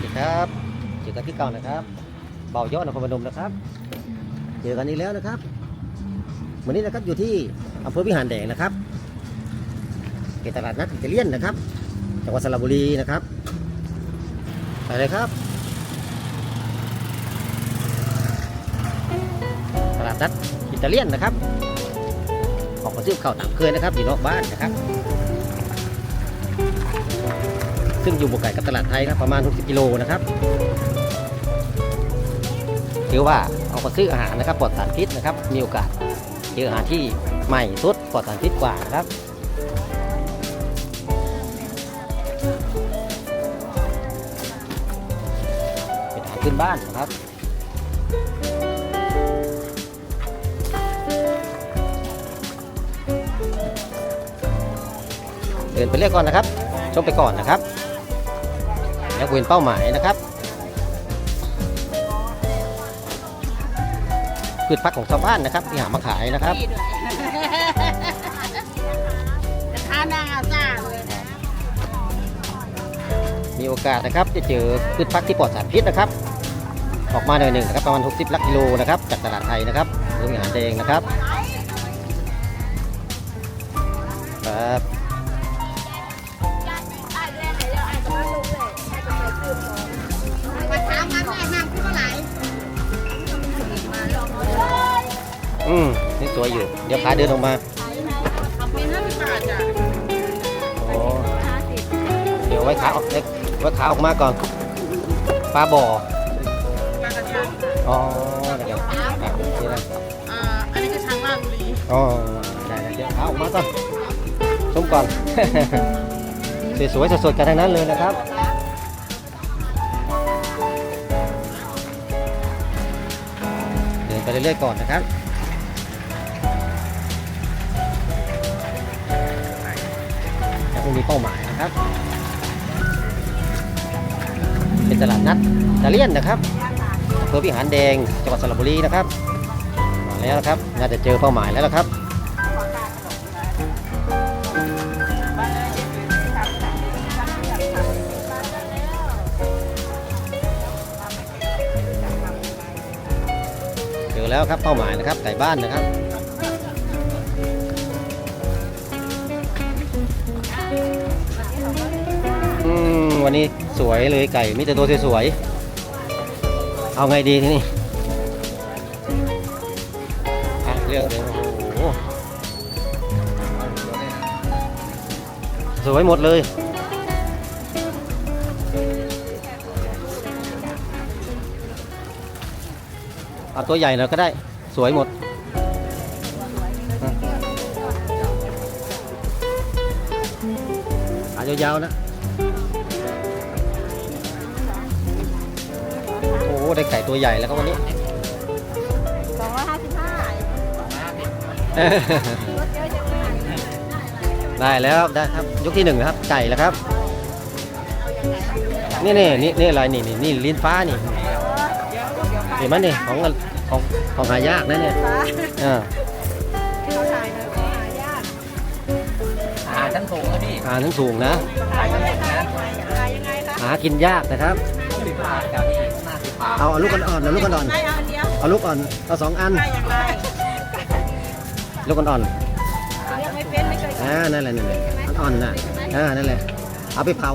สดีครับเจอกันที่เก่านะครับเบายอดนครพนมนะครับ เจอกันอีกแล้วนะครับวันนี้นะครับอยู่ที่อำเภอวิหารแดงนะครับเขตตลาดนัดอิตาเลียนนะครับจังหวัดสระบุรีนะครับไปเลยครับตลาดนัดอิตาเลียนนะครับออกมาซื้อข้าวตามเคยนะครับอยู่นอกบ้านนะครับ ซึ่งอยู่บุกไก่กับตลาดไทยครับประมาณ 60กิโลนะครับถือว่าเอามาซื้ออาหารนะครับปลอดสารพิษนะครับ มีโอกาสเจออาหารที่ใหม่สดปลอดสารพิษกว่านะครับเป็นอาหารขึ้นบ้านนะครับเดินไปเรื่อยก่อนนะครับ ชมไปก่อนนะครับ แล้วเว้นเป้าหมายนะครับพืชพักของชาวบ้านนะครับที่หามาขายนะครับพี่ด้วยกระทะหน้าซ่าเลยมีโอกาสนะครับจะเจอพืชพักที่ปลอดสารพิษนะครับ ออกมาหน่อยหนึ่งนะครับประมาณ 60 ลักกิโลนะครับจากตลาดไทยนะครับโรงงานแดงนะครับครับ สวยอยู่ เดี๋ยวขาเดินออกมาเป็นห้าสิบบาทจ้ะโอ้เดี๋ยวไว้ขาออกไว้ขาออกมาก่อนปลาบ่อปลากระชังอ๋อเดี๋ยวครับนี่นะอ่าอันนี้คือช้างราชบุรีอ๋อได้ได้เดี๋ยวขาออกมาก่อนชมก่อน สวยๆสดๆกันทั้งนั้นเลยนะครับเดินไปเรื่อยๆก่อนนะครับ งมีเป้าหมายนะครับ เป็นตลาดนัดดาเลียนนะครับอำเภอพิหารแดงจังหวัดสระบุรีนะครับมาแล้วนะครับน่าจะเจอเป้าหมายแล้วละครับเจอแล้วครับเป้าหมายนะครับไก่บ้านนะครับ อืมวันนี้สวยเลยไก่มีแต่ตัวสวยๆเอาไงดีทีนี้อะเลือกเลยโอ้โหสวยหมดเลยเอาตัวใหญ่หน่อยก็ได้สวยหมดอายาวๆนะ ได้ไก่ตัวใหญ่แล้วครับวันนี้ สองร้อยห้าสิบห้าลดเยอะจังเลยได้แล้วครับได้ครับยกที่หนึ่งนะครับ ไก่แล้วครับ นี่นี่นี่นี่อะไรนี่นี่นี่ลิ้นฟ้านี่เห็นไหมนี่ของของของหายากนะเนี่ยอ่าเขาถ่ายเลยเขาหายากอาหารชั้นสูงนะพี่อ่าทั้งสูงนะ ถ่ายยังไงคะถ่ายยังไงคะหากินยากนะครับ สิบบาทกับพี่หน้าสิบบาท เอาเอาลูกอ่อนๆเอาลูกอ่อนได้เอาอันเดียวๆเอาลูกอ่อนเอาสองอัน ได้อย่างไรลูกอ่อนเรียกไม่เป็นไม่เคยๆอ่านั่นแหละนั่นแหละอ่อนๆน่ะอ่านั่นแหละเอาไปเผา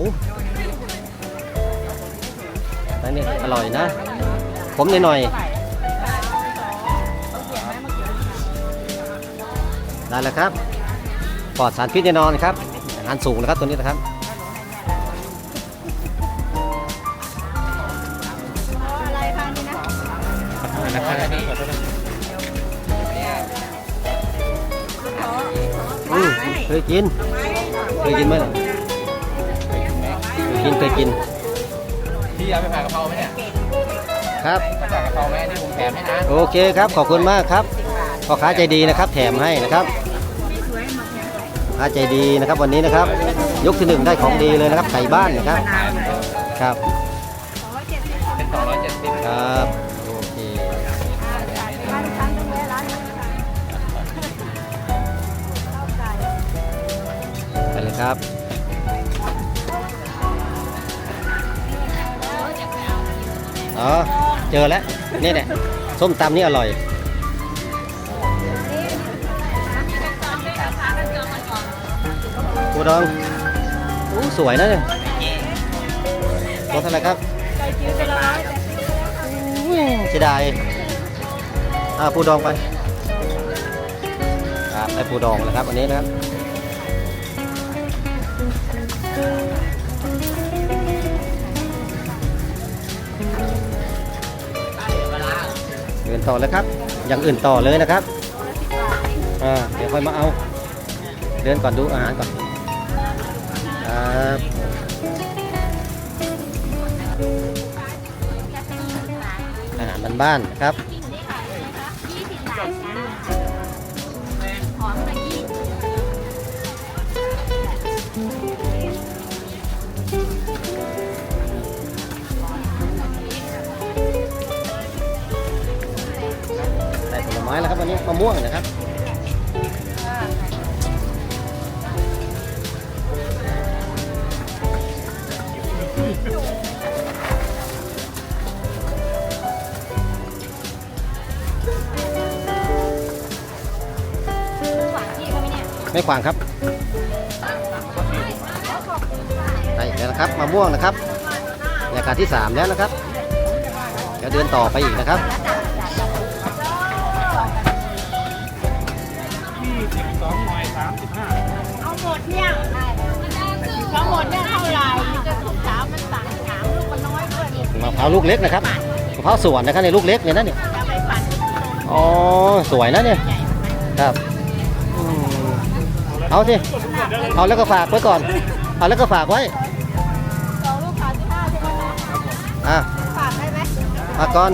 อันนี้อร่อยนะ ผมหน่อยๆได้แล้วครับปลอดสารพิษแน่นอนครับอาหารสูงนะครับตัวนี้นะครับ เคยกิน เคยกินไหมล่ะเคยกินเคยกิน พี่เอาไปผัดกะเพราไหมเนี่ยครับผัดกะเพราไหมที่ผมแถมให้นะ โอเคครับ ขอบคุณมากครับพ่อค้าใจดีนะครับ แถมให้นะครับพ่อค้าใจดีนะครับวันนี้นะครับ ยกที่หนึ่งได้ของดีเลยนะครับไก่บ้านนะครับครับ ครับ อ๋อ เจอแล้ว นี่แหละ ส้มตำนี่อร่อยปูดองอู้สวยนะเนี่ยตัวเท่าไหร่ครับอุ้ยเสียดายอ่าปูดองไป ครับได้ปูดองแล้วครับอันนี้นะครับ ต่อเลยครับ อย่างอื่นต่อเลยนะครับอ่าเดี๋ยวค่อยมาเอา เดินก่อนดูอาหารก่อนครับอาหารบ้านๆนะครับได้ ม้แล้วครับวันนี้มะม่วงนะครับไม่ขวางครับได้อีกแล้วนะครับมะม่วงนะครับรายการที่ 3 แล้วนะครับเดี๋ยวเดินต่อไปอีกนะครับ เอาหมดเนี่ยเอาหมดเนี่ยเท่าไหร่จะลูกสาวมันสั่งถามลูกมันน้อยด้วยนี่มะพร้าวลูกเล็กนะครับมะพร้าวสวนนะครับในลูกเล็กเนี่ยนะเนี่ยจะไปปั่นอ๋อสวยนะเนี่ยครับอืมเอาสิเอาแล้วก็ฝากไว้ก่อน เอาแล้วก็ฝากไว้สองลูกสาวที่ห้าใช่ไหมคะอะฝากได้ไหมมากก่อน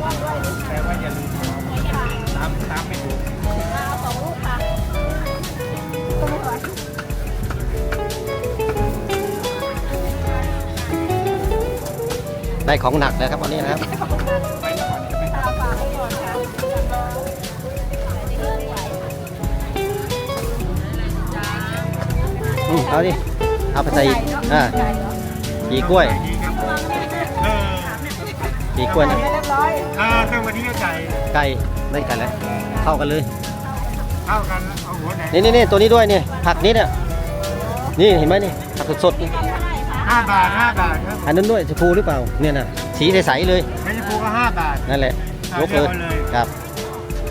ได้ของหนักเลยครับวันนี้นะครับฝากไว้ก่อนค่ะอืมเอาดิ เอาไปใส่อีกอ่าปีกล้วยปีกล้วยนะเรียบร้อยอ่าเครื่องวันนี้ก็ไก่ไก่ได้ไก่แล้วเข้ากันเลย เข้ากันเอาหัวไหนนี่นี่นี่ตัวนี้ด้วยนี่ผักนี้เนี่ยนี่เห็นไหมนี่ผักสดๆนี่ ห้าบาทห้าบาทครับอันนั้นด้วยชมพูหรือเปล่าเนี่ยนะสีใสๆเลยไม่ใช่ปูก็ห้าบาท นั่นแหละยกเลยเอาเดียวกันเลย ครับ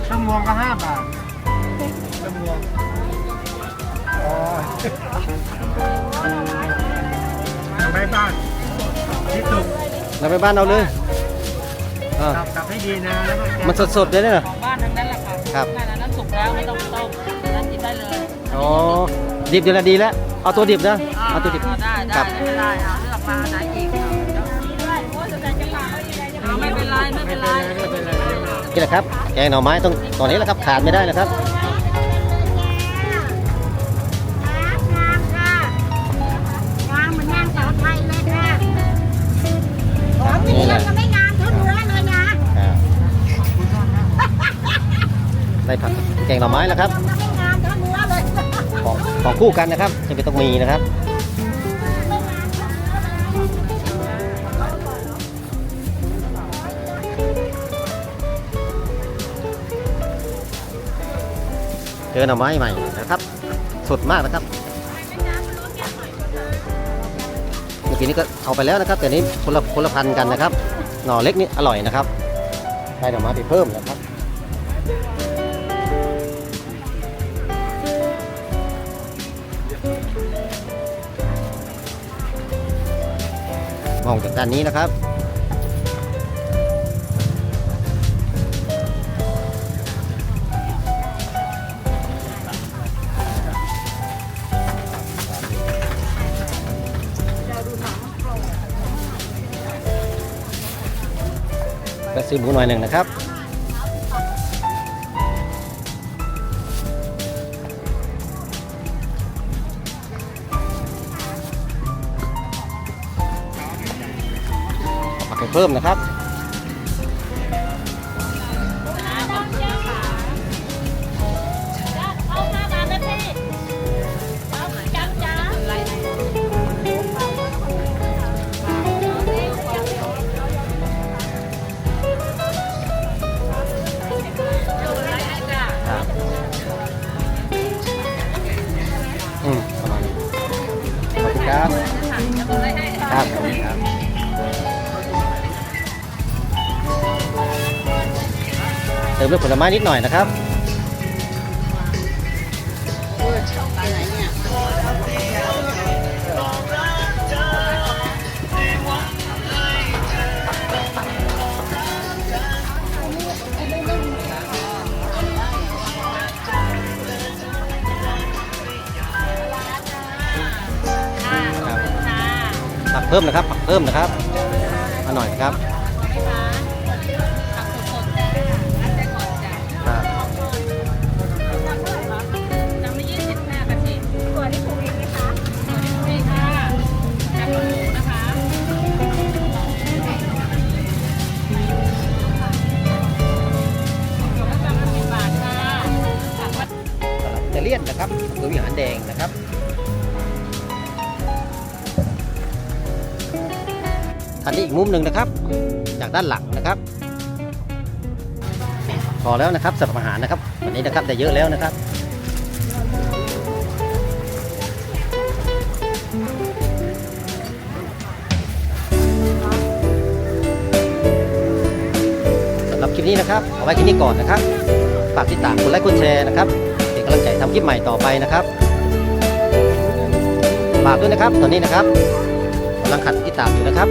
ต้มงวงก็ห้าบาทต้มงวงอ๋อเอาไปบ้านที่สุดเราไปบ้านเราเลยอ่ากลับกลับให้ดีนะแล้วก็มันสดๆเลยเนี่ยนะบ้านทั้งนั้นแหละค่ะครับงานอันนั้นสุกแล้วไม่ต้องต้มอันนั้นกินได้เลยอ๋อดิบเดี๋ยวละดีแล้วเอาตัวดิบนะ เอา ตัวดิบได้คได้รับไม่เป็นไรเอาเลือกมาอันไหนอีกเอาไม่เป็นไรไม่เป็นไรไม่เป็นไรนี่แหละครับแกงหน่อไม้ต้องตอนนี้แหละครับขาดไม่ได้นะครับงามค่ะงามเหมือนงานสาวไทยเลยค่ะของที่นี่ก็ไม่งามเท่าเนื้อเลยนะอ่าได้ผักแกงหน่อไม้แล้วครับไม่งามเท่าเนื้อเลยของของคู่กันนะครับจะเป็นต้องมีนะครับ เจอหน่อไม้ใหม่นะครับสดมากนะครับเมื่อกี้นี้ก็เอาไปแล้วนะครับ แต่นี้คนละคนละพันกันนะครับ หน่อเล็กนี่อร่อยนะครับได้หน่อไม้ไปเพิ่มนะครับมองจากด้านนี้นะครับ ซื้อหมูหน่อยหนึ่งนะครับผักไปเพิ่มนะครับับครับเติมด้วยผลไม้นิดหน่อยนะครับ เพิ่มนะครับผักเพิ่มนะครับมาหน่อยนะครับ อันนี้อีกมุมหนึ่งนะครับ จากด้านหลังนะครับ พอแล้วนะครับสำหรับอาหารนะครับ วันนี้นะครับได้เยอะแล้วนะครับสำหรับคลิปนี้นะครับเอาไว้แค่นี้ก่อนนะครับฝากติดตามกดไลค์กดแชร์นะครับเป็นกำลังใจทำคลิปใหม่ต่อไปนะครับฝากด้วยนะครับตอนนี้นะครับกำลังขัดติดตามอยู่นะครับ